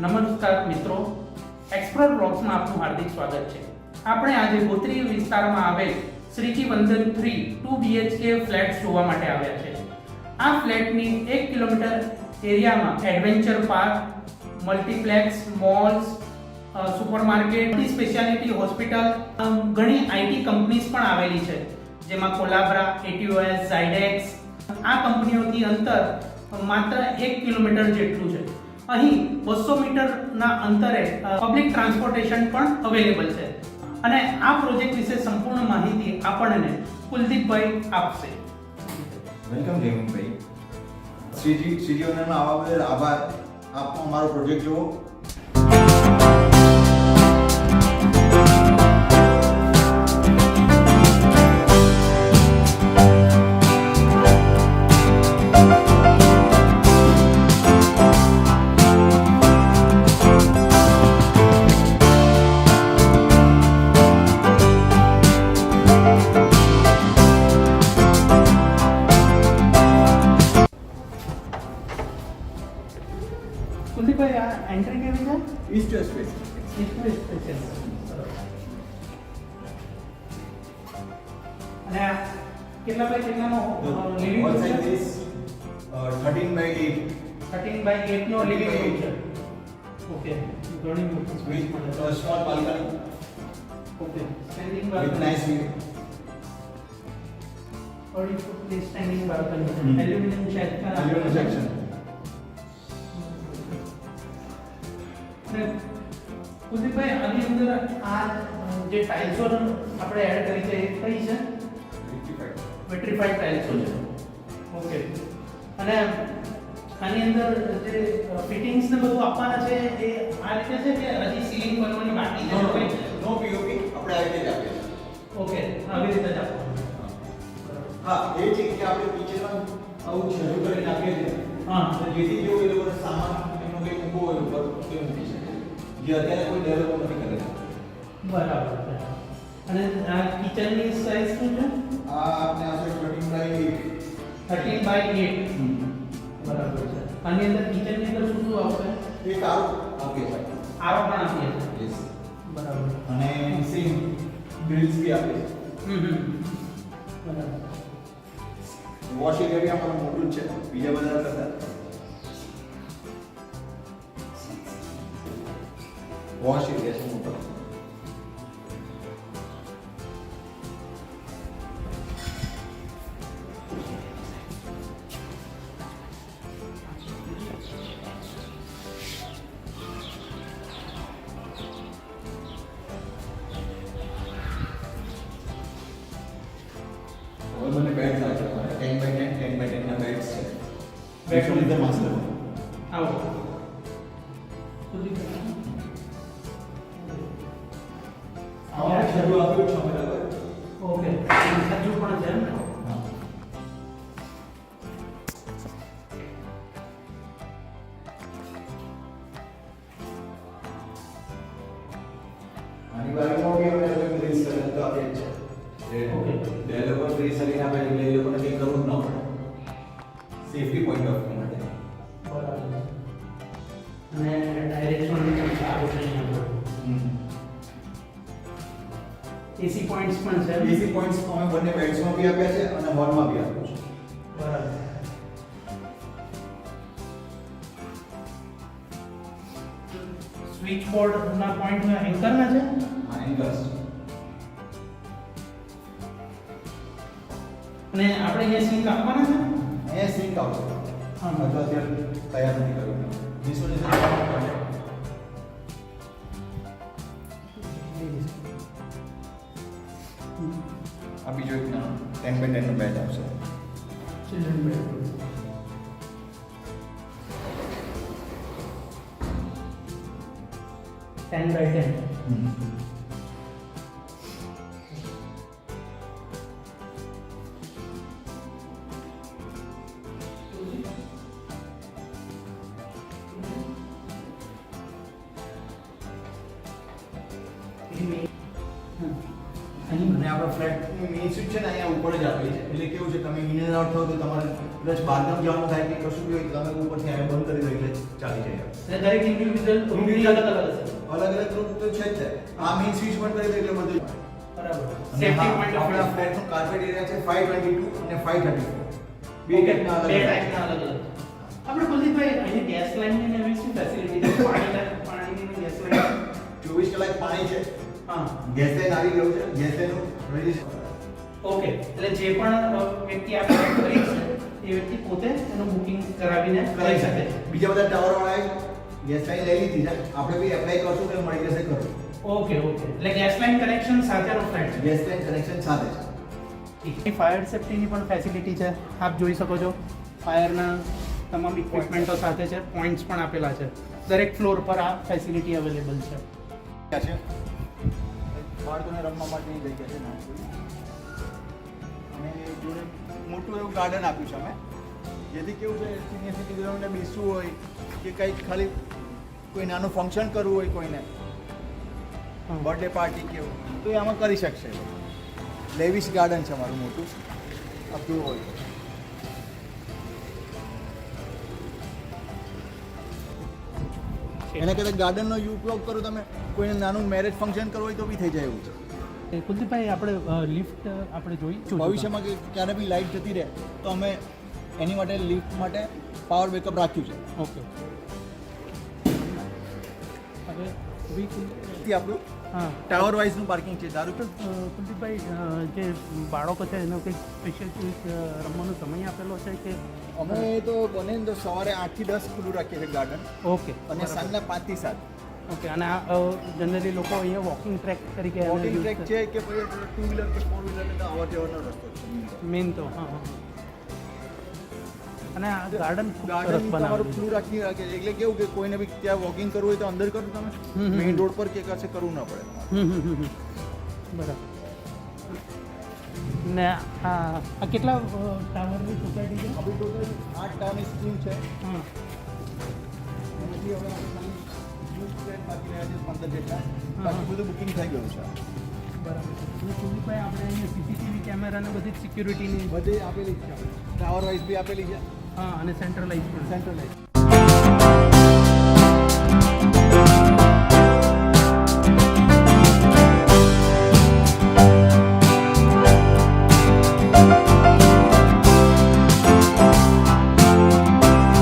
નમસ્કાર મિત્રો. એક્સપ્લોર બ્લોગ્સમાં આપનું હાર્દિક સ્વાગત છે. આપણે આજે ગોત્રી વિસ્તારમાં આવેલ શ્રીજી વંદન થ્રી ટુ બીએચકે ફ્લેટ જોવા માટે આવ્યા છે. આ ફ્લેટની એક કિલોમીટર એરિયામાં adventure park multiplex malls supermarket speciality hospital ઘણી આઈટી કંપનીઝ પણ આવેલી છે. જેમાં કોલાબ્રા એટીઓએસ ઝાયડેક્સ આ કંપનીઓથી અંતર માત્ર એક કિલોમીટર જેટલું છે. અહીં બસો મીટરના અંતરે પબ્લિક ટ્રાન્સપોર્ટેશન પણ અવેલેબલ છે. અને આ પ્રોજેક્ટ વિશે સંપૂર્ણ માહિતી આપણને કુલદીપભાઈ આપશે. વેલકમ જયમનભાઈ શ્રીજી શ્રીજી વંદનમાં આવવા બદલ આભાર. આપનો અમારો પ્રોજેક્ટ જુઓ કુલદીપભાઈ આ એન્ટ્રી કેવી છે ઈસ્ટ વેસ્ટ ઈસ્ટ વેસ્ટ છે. અને કેટલા બાય કેટલાનો લિવિંગ રૂમ છે uh, 13 by 8 થર્ટીન બાય 8 નો લિવિંગ રૂમ છે ઓકે ઘણી મોટી સ્પેસ મળે small balcony. Okay standing balcony nice view Audi ફૂટની standing balcony aluminium shed aluminium section. કુલદીપભાઈ આની અંદર આ જે ટાઇલ્સો આપણે એડ કરી છે એ કઈ છે? વિટ્રીફાઈડ ટાઇલ્સો છે. ઓકે અને આની અંદર જે ફિટિંગ્સ ને બધું આપવાના છે એ આ રીતે છે કે હજી સીલિંગ બનવાની બાકી છે? નો કોઈ? આપણે આવી રીતે જ આપીએ ઓકે આવી રીતે જ આપવાનું. હા એ છે કે આપણે કિચનમાં આવું શરૂ કરી નાખીએ છીએ. હા. જેથી જો એ લોકોને સામાન એમનો કંઈ હોય ઉપર તે મૂકી શકે? જે અત્યારે કોઈ ડેવલપ નથી કરે. બરાબર છે અને આ કિચનની સાઇઝ શું છે? આ આપણે આવશે 13 બાય થર્ટીન બાય 8 બરાબર છે. આની અંદર કિચનની અંદર શું શું આવશે? એક આરો ઓકે આરો પણ આપીએ. Yes. બરાબર. અને સિંગ ગ્રિલ્સ બી આપે હમ હમ. બરાબર. વોશિંગ એરિયા પણ મોટું છે. બીજા બધા કરતા. વોશ એરિયા છે મોટો. હવે મને આવે છે. 10 બાય 10 10 બાય 10 ના બેડ્સ છે. Bed બેડ્સ ઇઝ બે લોકો ફ્રી સર્વિસ આપે એટલે એ લોકોને કંઈ કરવું જ ન પડે. સેફટી પોઈન્ટ ઓફ વ્યૂ માટે. બરાબર. અને ડાયરેક્શન પણ છે એસી પોઈન્ટ્સ પણ છે. એસી પોઈન્ટ્સ અમે બંને બેડ્સમાં બી આપ્યા છે અને હોલમાં બી આપ્યું છે બરાબર. સ્વિચ બોર્ડ ના પોઈન્ટ એન્કર ના છે? હા એન્કર્સ અને આપણે અહીંયા સિંક આપવાના છે? અહીંયા સિંક આવશે. હા. હા તો અત્યારે તૈયાર નથી કર્યું. is આ બીજો એક ના ટેન બાય ટેનનો બેચ આવશે ચિલ્ડ્રન ટેન બાય ટેન અને આપણા ફ્લેટની મેઇન સ્વિચ છે ને અહીંયા ઉપર જ આપેલી છે. એટલે કેવું છે તમે ઇન એન્ડ આઉટ થાવ તો તમારે કદાચ બહારગામ જવાનું થાય કે કશું બી હોય તમે ઉપરથી અહીંયા બંધ કરી દો એટલે ચાલી જાય. એટલે દરેક ઇન્ડિવિડ્યુઅલ રૂમની અલગ અલગ હશે. અલગ અલગ રૂમ તો છે જ. આ મેઇન સ્વિચ બંધ કરી દો એટલે બધું બરાબર. સેફ્ટી પોઈન્ટ આપણા ફ્લેટનું કાર્પેટ એરિયા છે 522 અને 534 બે ટાઈપના અલગ બે ટાઈપના અલગ અલગ આપણે કુલદીપભાઈ અહીં ગેસ લાઈનની એવી શું ફેસિલિટી છે? પાણી પાણીની ગેસ લાઈન 24 કલાક પાણી છે. હા. ગેસેન આવી ગયું છે ગેસ રજિસ્ટર ઓકે એટલે જે પણ વ્યક્તિ આ કરી છે એ વ્યક્તિ પોતે એનું બુકિંગ કરાવીને કરી શકે. બીજા બધા ટાવર વાળાએ ગેસ લાઈન લઈ લીધી છે. આપણે બી એપ્લાય કરશું કે મળી જશે કરો ઓકે ઓકે. એટલે ગેસ લાઈન કનેક્શન સાથેનો ફ્લેટ છે. ગેસ લાઈન કનેક્શન સાથે છે. ફાયર સેફ્ટીની પણ ફેસિલિટી છે. આપ જોઈ શકો છો. ફાયરના તમામ ઇક્વિપમેન્ટો સાથે છે. પોઈન્ટ્સ પણ આપેલા છે. દરેક ફ્લોર પર આ ફેસિલિટી અવેલેબલ છે? બાળકોને રમવા માટેની જગ્યા છે નાનકડી. અને જોડે મોટું એવું ગાર્ડન આપ્યું છે અમે. જેથી કેવું છે સિનિયર સિટીઝનોને બેસવું હોય કે કંઈક ખાલી કોઈ નાનું ફંક્શન કરવું હોય કોઈને. બર્થડે પાર્ટી કેવું તો એ આમાં કરી શકશે. લેવિશ ગાર્ડન છે અમારું મોટું. આપ્યું હોય. એના કદાચ ગાર્ડનનો ઉપયોગ કરો તમે કોઈને નાનું મેરેજ ફંક્શન કરવું હોય તો બી થઈ જાય એવું છે. કુલદીપભાઈ આપણે લિફ્ટ આપણે જોઈ ભવિષ્યમાં કે ક્યારે બી લાઇટ જતી રહે તો અમે એની માટે લિફ્ટ માટે પાવર બેકઅપ રાખ્યું છે. ઓકે. હવે આપણું? હા. ટાવર વાઇઝનું પાર્કિંગ છે ધારો કે કુલદીપભાઈ જે બાળકો છે એનો કંઈક સ્પેશિયલ રમવાનો સમય આપેલો છે કે? અમે તો બને તો સવારે આઠથી દસ ખુલ્લું રાખીએ છીએ ગાર્ડન ઓકે. અને સાંજના પાંચથી સાત. ઓકે અને આ જનરલી લોકો અહીંયા વોકિંગ ટ્રેક તરીકે વોકિંગ ટ્રેક છે કે પછી ટુ વ્હીલર કે ફોર વ્હીલર આવવા અવર જવરનો રસ્તો છે. મેઇન તો હા હા. અને આ ગાર્ડન ખૂબ સરસ ગાર્ડન તમારું બનાવેલું ખુલ્લું રાખી રાખે. એટલે કેવું કે કોઈને બી ત્યાં વોકિંગ કરવું હોય તો અંદર કરો તમે. મેઇન રોડ પર કે કશે કરવું ના પડે. બરાબર. ને આ આ કેટલા ટાવરની સોસાયટી છે? આપણી ટોટલ આઠ ટાવરની સ્કીમ છે. હા એમાંથી હવે આપણે ખાલી વીસ ટ્રેન બાકી રહ્યા છે પંદર જેટલા. બાકી બધું બુકિંગ થઈ ગયું છે. બરાબર. આપણે અહીંયા સીસીટીવી કેમેરા ને બધી સિક્યુરિટીની બધી આપેલી છે. ટાવર વાઇઝ બી આપેલી છે. હા અને સેન્ટ્રલાઇઝ પણ. સેન્ટ્રલાઇઝ